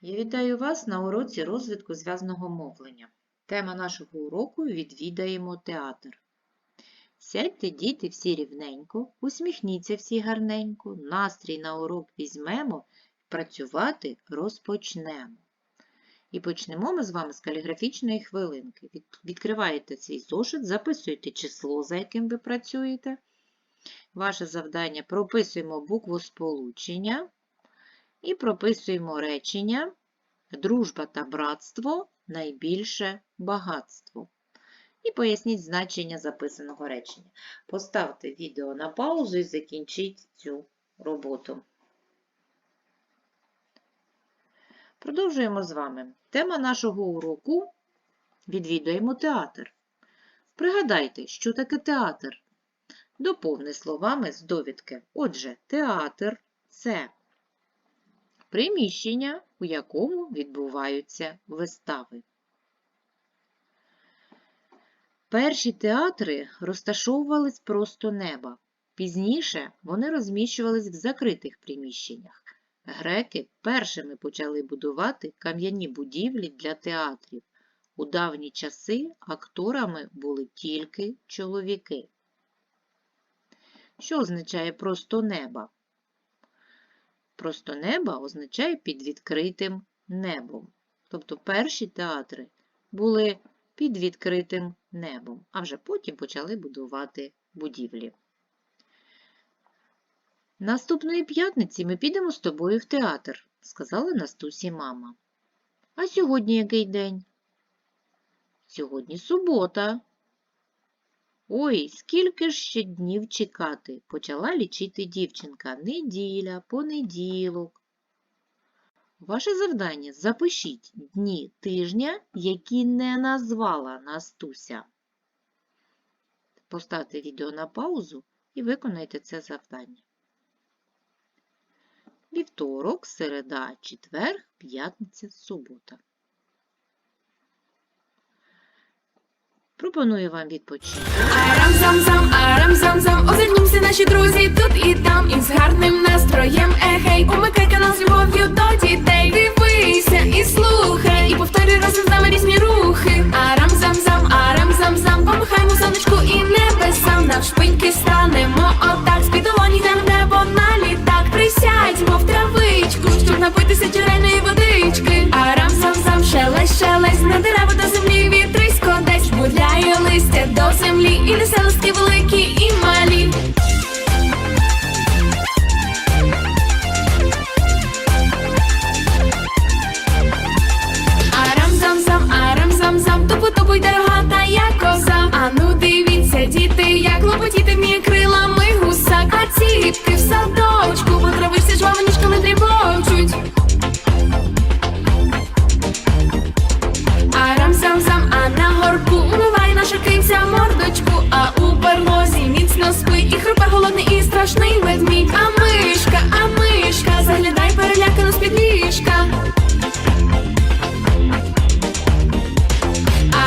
Я вітаю вас на уроці розвитку зв'язного мовлення. Тема нашого уроку відвідаємо театр. Сядьте, діти, всі рівненько, усміхніться всі гарненько, настрій на урок візьмемо, працювати розпочнемо. І почнемо ми з вами з каліграфічної хвилинки. Відкриваєте свій зошит, записуєте число, за яким ви працюєте. Ваше завдання прописуємо букву сполучення і прописуємо речення Дружба та братство найбільше багатство. І поясніть значення записаного речення. Поставте відео на паузу і закінчіть цю роботу. Продовжуємо з вами. Тема нашого уроку відвідуємо театр. Пригадайте, що таке театр. Доповни словами з довідки. Отже, театр це приміщення, у якому відбуваються вистави. Перші театри розташовувались просто неба. Пізніше вони розміщувались в закритих приміщеннях. Греки першими почали будувати кам'яні будівлі для театрів. У давні часи акторами були тільки чоловіки. Що означає просто неба? Просто неба означає під відкритим небом. Тобто перші театри були під відкритим небом, а вже потім почали будувати будівлі. Наступної п'ятниці ми підемо з тобою в театр, сказала Настусі мама. А сьогодні який день? Сьогодні субота. Ой, скільки ж ще днів чекати, почала лічити дівчинка. Неділя, понеділок. Ваше завдання запишіть дні тижня, які не назвала Настуся. Поставте відео на паузу і виконайте це завдання. Вівторок, середа, четвер, п'ятниця, субота. Пропоную вам відпочити. Арам-зам-зам, арам-зам-зам, озирнімся наші друзі тут і там, і з гарним настроєм, егей, умикай канал з любов'ю до дітей. Дивися і слухай, і повторюй разом з нами різні рухи. Арам-зам-зам, арам-зам-зам, помахаймо сонечку і небесам, навшпиньки станемо отак, з-під долоні небо на літак. Присядьмо в травичку, щоб напитися джерельної водички. Арам-зам-зам, шелесть, шелесть, на землі до землі, і несе листки великі і малі. Арам-зам-зам, арам-зам-зам, тупу-тупуй дорогата, як коза. А ну дивіться, діти, як лопотіти вміє крилами гусак. А ціпки в садочку, голодний і страшний ведмідь. А мишка, а мишка, заглядай перелякано з-під ліжка.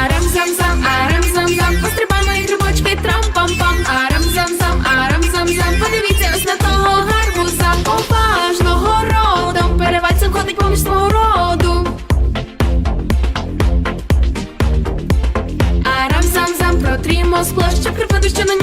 Арам-зам-зам, арам-зам-зам, пострибаємо і грибочки трам-пам-пам. Арам-зам-зам, арам-зам-зам, подивіться ось на того гарбуза. Поважно городом, перевальцем ходить поміж свого роду. Арам-зам-зам, протрімо скло, щоб припаду, що на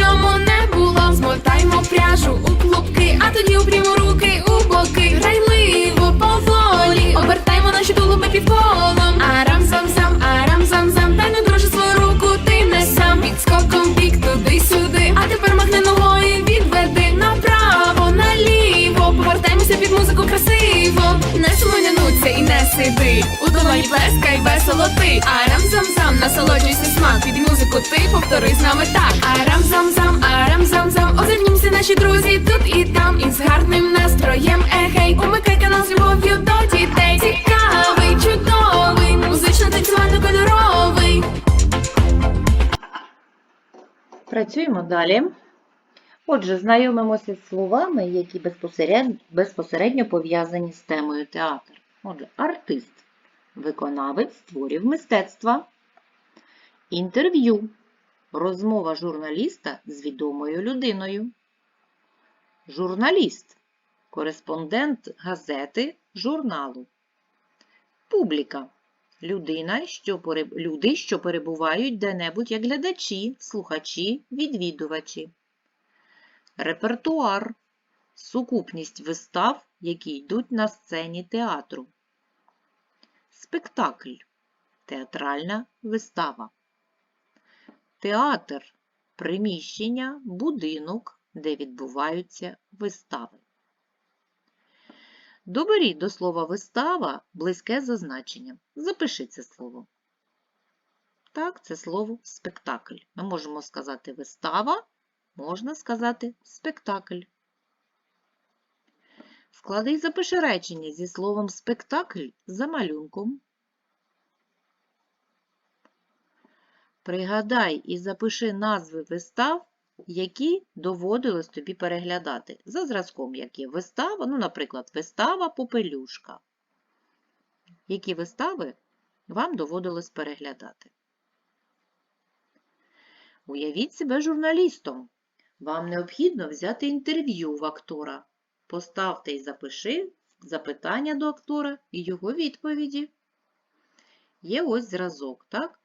насолоджуйся смак. Під музику ти повтори з нами так. Арам-зам-зам, арам-зам-зам, озирнімся наші друзі тут і там. І з гарним настроєм, егей, умикай канал з любов'ю до дітей. Цікавий, чудовий, музично танцювально кольоровий. Працюємо далі. Отже, знайомимося з словами, які безпосередньо, пов'язані з темою театр. Отже, артист, виконавець творів мистецтва, інтерв'ю, розмова журналіста з відомою людиною, журналіст, кореспондент газети, журналу, Публіка. Людина, що переб- люди, що перебувають де-небудь як глядачі, слухачі, відвідувачі. Репертуар. Сукупність вистав, які йдуть на сцені театру. Спектакль. Театральна вистава. Театр приміщення, будинок, де відбуваються вистави. Доберіть до слова вистава близьке за. Запиши це слово. Так, це слово спектакль. Ми можемо сказати вистава, можна сказати спектакль. Склади і запиши речення зі словом спектакль за малюнком. Пригадай і запиши назви вистав, які доводилось тобі переглядати. За зразком, як є вистава, ну, наприклад, вистава Попелюшка. Які вистави вам доводилось переглядати? Уявіть себе журналістом. Вам необхідно взяти інтерв'ю в актора. Поставте і запиши запитання до актора і його відповіді. Є ось зразок, так?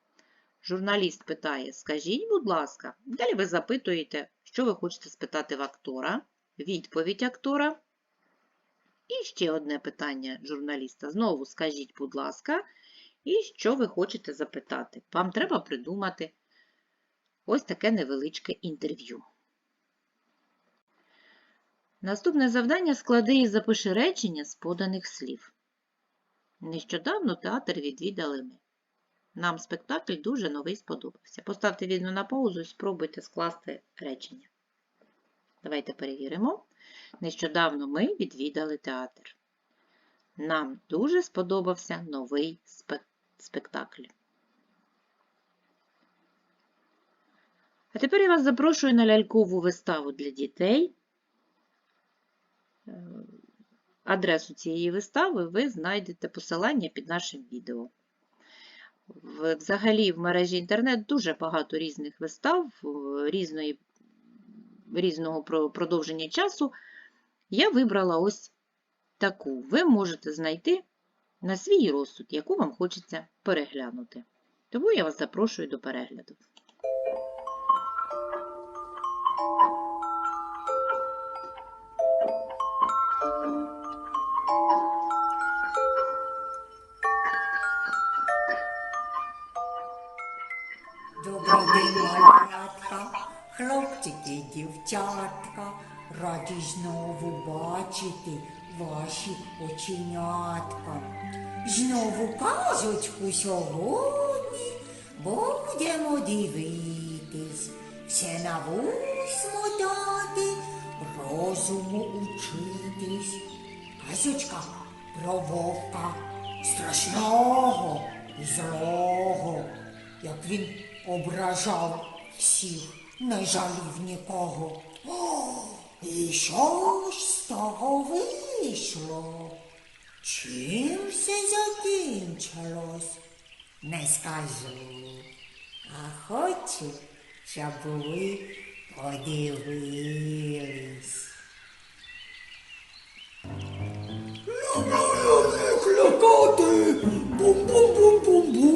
Журналіст питає, скажіть, будь ласка, далі ви запитуєте, що ви хочете спитати в актора, відповідь актора. І ще одне питання журналіста. Знову скажіть, будь ласка, і що ви хочете запитати. Вам треба придумати ось таке невеличке інтерв'ю. Наступне завдання склади і запиши речення з поданих слів. Нещодавно театр відвідали ми. Нам спектакль дуже новий сподобався. Поставте відео на паузу і спробуйте скласти речення. Давайте перевіримо. Нещодавно ми відвідали театр. Нам дуже сподобався новий спектакль. А тепер я вас запрошую на лялькову виставу для дітей. Е, Адресу цієї вистави ви знайдете посилання під нашим відео. Взагалі в мережі інтернет дуже багато різних вистав, е, різної, різного продовження часу. Я вибрала ось таку. Ви можете знайти на свій розсуд, яку вам хочеться переглянути. Тому я вас запрошую до перегляду. Дівчатка, раді знову бачити ваші оченятка. Знову казочку сьогодні будемо дивитись, все на вусь мотати, розуму учитись. Казочка про вовка страшного і злого, як він ображав всіх, не жалів нікого. О, і що ж з того вийшло? Чим все закінчилось? Не скажу, а хочу, щоб ви подивились. Клякати, бум-бум-бум-бум-бум,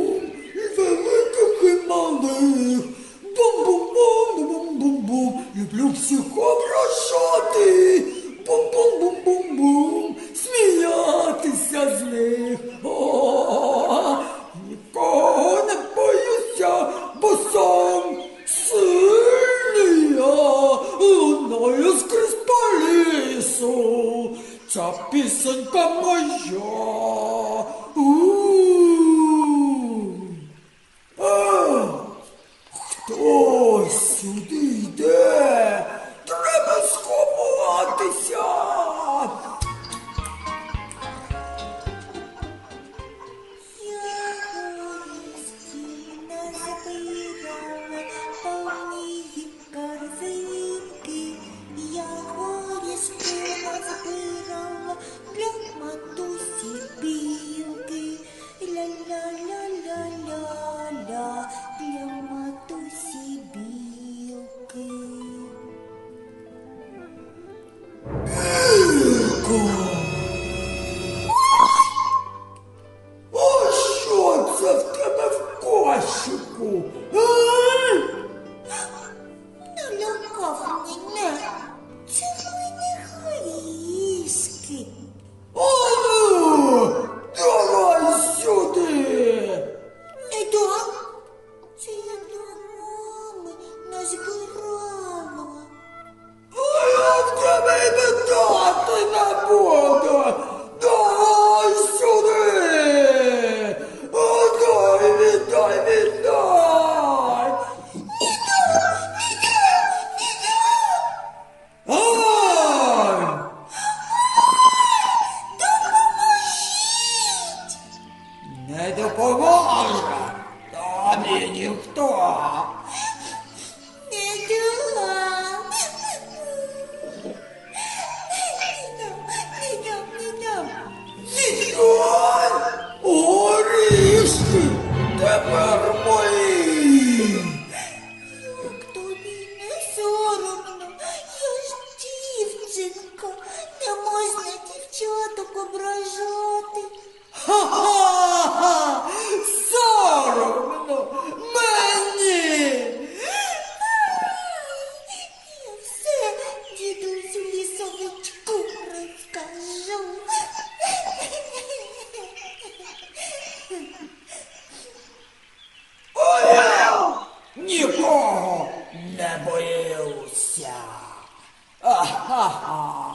сюди йде. не боївся. Ха-ха-ха.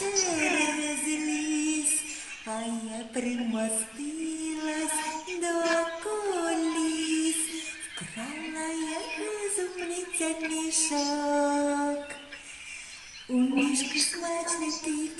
через ліс, а я примостилась до коліс, вкрала я зумниця мішок. У мішку смачний тих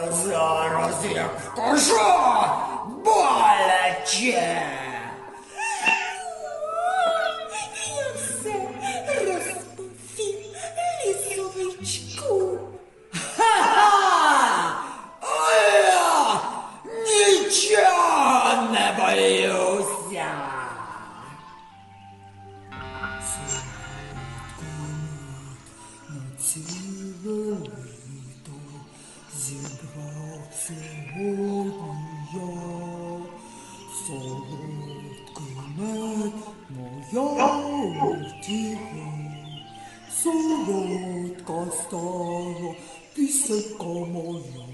Зараз як кажу, боляче! 寒くなうよ自分そよかさびせかもよ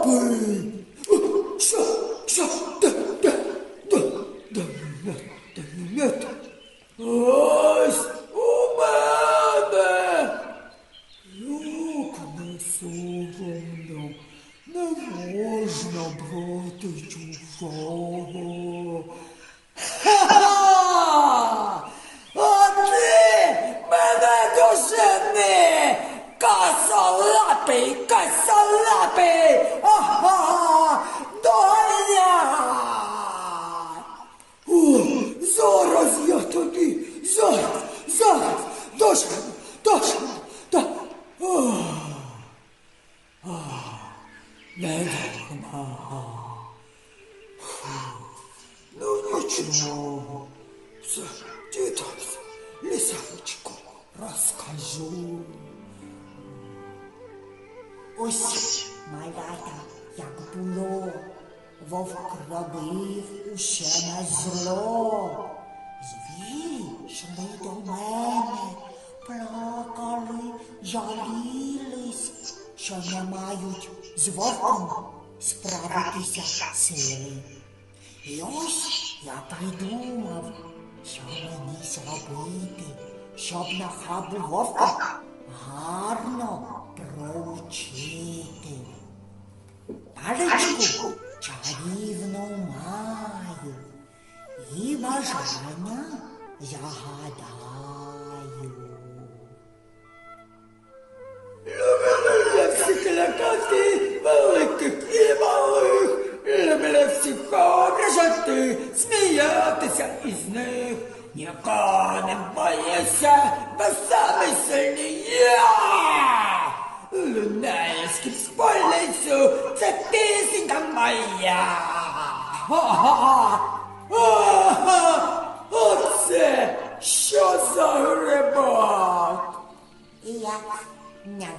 Опи! звабив уще на зло. Звірі йшли до мене, плакали, жалілись, що не мають з вовком справитися сили. І ось я придумав, що мені зробити, щоб на хабу вовка гарно провчити. Паличку рівно маю і бажання загадаю.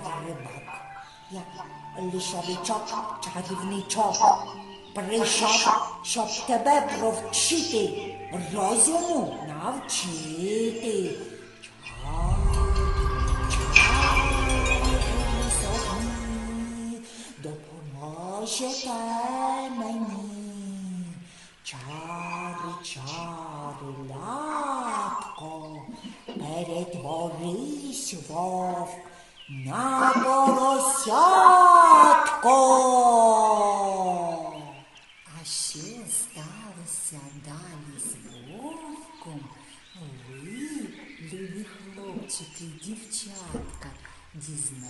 Не грибок, як лісовичок, чарівничок. Прийшов, щоб тебе провчити, розуму навчити. Допоможете мені. Чари, чари, лапко, перетворись вов на поросятко. А що сталося далі з вовком? Ви, любі хлопчики і дівчатка, дізнаєтесь